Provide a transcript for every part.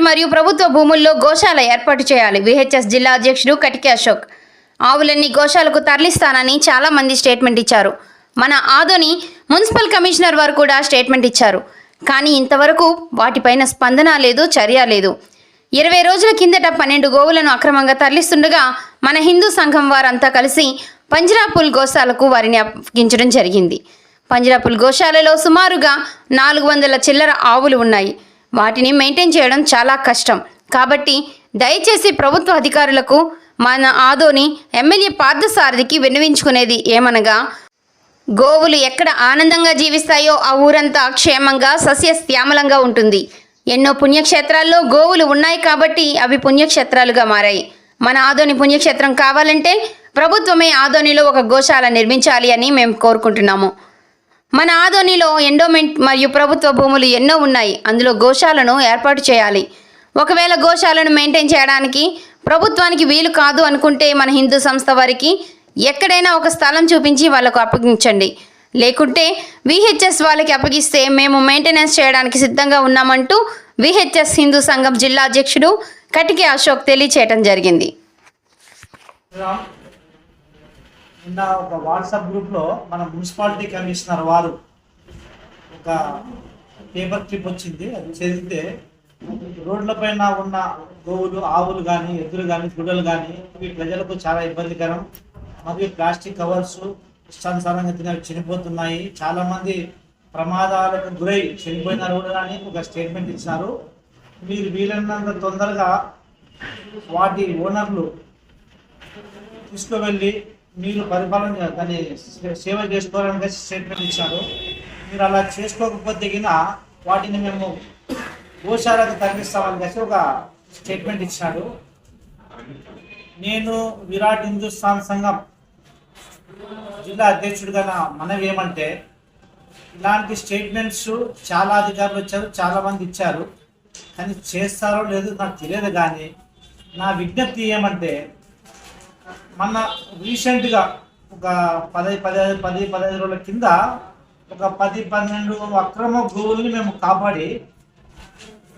మరియు ప్రభుత్వ భూముల్లో గోశాల ఏర్పాటు చేయాలి. విహెచ్ఎస్ జిల్లా అధ్యక్షుడు కటికి అశోక్. ఆవులన్నీ గోశాలకు తరలిస్తానని చాలా మంది స్టేట్మెంట్ ఇచ్చారు. మన ఆదోని మున్సిపల్ కమిషనర్ వారు కూడా స్టేట్మెంట్ ఇచ్చారు. కానీ ఇంతవరకు వాటిపైన స్పందన లేదు చర్య లేదు. ఇరవై రోజుల కిందట పన్నెండు గోవులను అక్రమంగా తరలిస్తుండగా మన హిందూ సంఘం వారంతా కలిసి పంజరాపుల్ గోశాలకు వారిని అప్పగించడం జరిగింది. పంజరాపుల్ గోశాలలో సుమారుగా నాలుగు వందల చిల్లర ఆవులు ఉన్నాయి. వాటిని మెయింటైన్ చేయడం చాలా కష్టం. కాబట్టి దయచేసి ప్రభుత్వ అధికారులకు మన ఆదోని ఎమ్మెల్యే పార్థసారథికి విన్నవించుకునేది ఏమనగా గోవులు ఎక్కడ ఆనందంగా జీవిస్తాయో ఆ ఊరంతా క్షేమంగా సస్యశ్యామలంగా ఉంటుంది. ఎన్నో పుణ్యక్షేత్రాల్లో గోవులు ఉన్నాయి కాబట్టి అవి పుణ్యక్షేత్రాలుగా మారాయి. మన ఆదోని పుణ్యక్షేత్రం కావాలంటే ప్రభుత్వమే ఆదోనిలో ఒక గోశాల నిర్మించాలి అని మేము కోరుకుంటున్నాము. మన ఆదోనిలో ఎండోమెంట్ మరియు ప్రభుత్వ భూములు ఎన్నో ఉన్నాయి. అందులో గోశాలను ఏర్పాటు చేయాలి. ఒకవేళ గోశాలను మెయింటైన్ చేయడానికి ప్రభుత్వానికి వీలు కాదు అనుకుంటే మన హిందూ సంస్థ వారికి ఎక్కడైనా ఒక స్థలం చూపించి వాళ్ళకు అప్పగించండి. లేకుంటే విహెచ్ఎస్ వాళ్ళకి అప్పగిస్తే మేము మెయింటెనెన్స్ చేయడానికి సిద్ధంగా ఉన్నామంటూ విహెచ్ఎస్ హిందూ సంఘం జిల్లా అధ్యక్షుడు కటికే అశోక్ తెలియచేయటం జరిగింది. నిన్న ఒక వాట్సాప్ గ్రూప్లో మన మున్సిపాలిటీ కమిషనర్ వారు ఒక పేపర్ క్లిప్ వచ్చింది. అది చదివితే రోడ్లపైన ఉన్న గోవులు ఆవులు కానీ ఎద్దులు కానీ గుడ్డలు కానీ ఇవి ప్రజలకు చాలా ఇబ్బందికరం. మరియు ప్లాస్టిక్ కవర్స్ ఇష్టానుసారంగా తినవి చనిపోతున్నాయి. చాలా మంది ప్రమాదాలకు గురై చనిపోయినారు కూడా అని ఒక స్టేట్మెంట్ ఇచ్చినారు మీరు వీలైనంత తొందరగా వాటి ఓనర్లు తీసుకువెళ్ళి మీరు పరిపాలన దాన్ని సేవ చేసుకోవాలని స్టేట్మెంట్ ఇచ్చారు. మీరు అలా చేసుకోకపోతే గిన వాటిని మేము గోశాలకు తగ్గిస్తామని కలిసి ఒక స్టేట్మెంట్ ఇచ్చాడు నేను విరాట్ హిందుస్థాన్ సంఘం జిల్లా అధ్యక్షుడిగా నా మనవి ఏమంటే ఇలాంటి స్టేట్మెంట్స్ చాలా అధికారులు వచ్చారు చాలా మంది ఇచ్చారు. కానీ చేస్తారో లేదో నాకు తెలియదు కానీ నా విజ్ఞప్తి ఏమంటే మొన్న రీసెంట్గా ఒక పది పదిహేను పది పదిహేను రోజుల కింద ఒక పది పన్నెండు అక్రమ గోవుల్ని మేము కాపాడి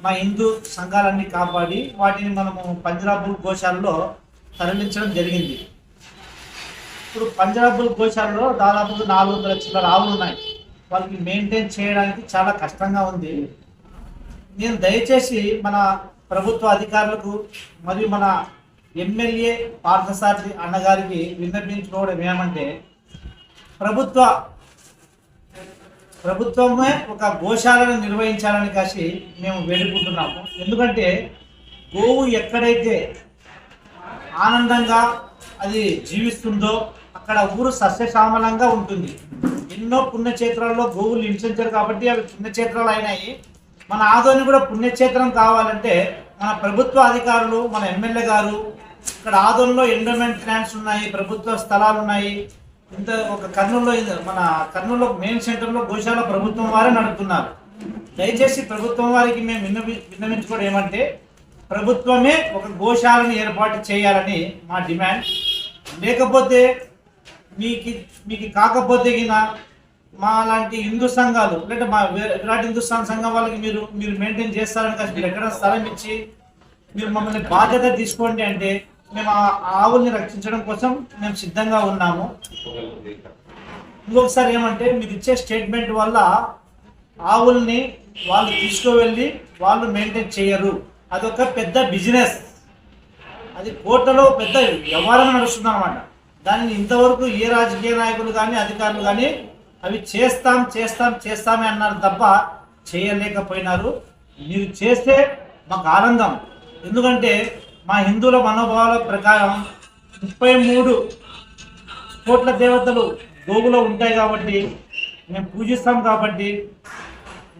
మా హిందూ సంఘాలన్నీ కాపాడి వాటిని మనము పంజాబుల్ గోశాలలో తరలించడం జరిగింది. ఇప్పుడు పంజాబుల్ గోశాలలో దాదాపు నాలుగు వందల లక్షల ఆవులు ఉన్నాయి. వాళ్ళకి మెయింటైన్ చేయడానికి చాలా కష్టంగా ఉంది. నేను దయచేసి మన ప్రభుత్వ అధికారులకు మరియు మన ఎమ్మెల్యే పార్థసారథి అన్నగారికి విన్నపించుకోవడం ఏమంటే ప్రభుత్వ ప్రభుత్వమే ఒక గోశాలను నిర్వహించాలని కాసి మేము వేడుకుంటున్నాము. ఎందుకంటే గోవు ఎక్కడైతే ఆనందంగా అది జీవిస్తుందో అక్కడ ఊరు సస్యశ్యామలంగా ఉంటుంది. ఎన్నో పుణ్యక్షేత్రాల్లో గోవులు నిలిచించారు కాబట్టి అవి పుణ్యక్షేత్రాలు అయినాయి. మన ఆదోని కూడా పుణ్యక్షేత్రం కావాలంటే మన ప్రభుత్వ అధికారులు మన ఎమ్మెల్యే గారు ఇక్కడ ఆదోనిలో ఎండోమెంట్ ప్లాంట్స్ ఉన్నాయి ప్రభుత్వ స్థలాలు ఉన్నాయి. ఇంత ఒక కర్నూలులో ఇది- మన కర్నూలులో మెయిన్ సెంటర్లో గోశాల ప్రభుత్వం వారే నడుపుతున్నారు. దయచేసి ప్రభుత్వం వారికి మేము విన్నవి విన్నవించుకోవడం ఏమంటే ప్రభుత్వమే ఒక గోశాలను ఏర్పాటు చేయాలని మా డిమాండ్. లేకపోతే మీకు మీకు కాకపోతే గిన మా లాంటి హిందూ సంఘాలు లేదంటే మా విరాట్ హిందుస్థాన్ సంఘం వాళ్ళకి మీరు మీరు మెయింటైన్ చేస్తారని కాదు మీరు ఎక్కడ స్థలం ఇచ్చి మీరు మమ్మల్ని బాధ్యత తీసుకోండి అంటే మేము ఆ ఆవుల్ని రక్షించడం కోసం మేము సిద్ధంగా ఉన్నాము. ఇంకొకసారి ఏమంటే మీరు ఇచ్చే స్టేట్మెంట్ వల్ల ఆవుల్ని వాళ్ళు తీసుకువెళ్ళి వాళ్ళు మెయింటైన్ చేయరు. అదొక పెద్ద బిజినెస్. అది కోర్టులో పెద్ద వ్యవహారం నడుస్తుంది అనమాట దాన్ని ఇంతవరకు ఏ రాజకీయ నాయకులు కానీ అధికారులు కానీ అవి చేస్తాం చేస్తాం చేస్తామే అన్నారు తప్ప చేయలేకపోయినారు. మీరు చేస్తే మాకు ఆనందం. ఎందుకంటే మా హిందువుల మనోభావాల ప్రకారం ముప్పై మూడు కోట్ల దేవతలు గోగులో ఉంటాయి కాబట్టి మేము పూజిస్తాం కాబట్టి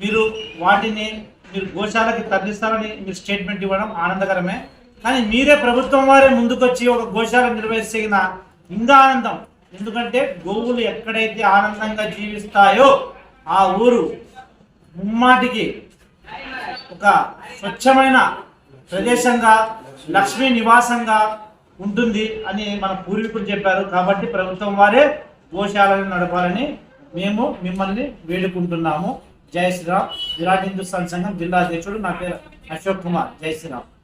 మీరు వాటిని మీరు గోశాలకి తరలిస్తారని మీరు స్టేట్మెంట్ ఇవ్వడం ఆనందకరమే. కానీ మీరే ప్రభుత్వం వారే ముందుకొచ్చి ఒక గోశాల నిర్వహించిన ఇంకా ఆనందం. ఎందుకంటే గోవులు ఎక్కడైతే ఆనందంగా జీవిస్తాయో ఆ ఊరు ముమ్మాటికి ఒక స్వచ్ఛమైన ప్రదేశంగా లక్ష్మీ నివాసంగా ఉంటుంది అని మన పూర్వీకులు చెప్పారు. కాబట్టి ప్రభుత్వం వారే గోశాలను నడపాలని మేము మిమ్మల్ని వేడుకుంటున్నాము. జై శ్రీరామ్. విరాట్ హిందుస్థాన్ సంఘం జిల్లా అధ్యక్షుడు నా పేరు అశోక్ కుమార్. జై శ్రీరామ్.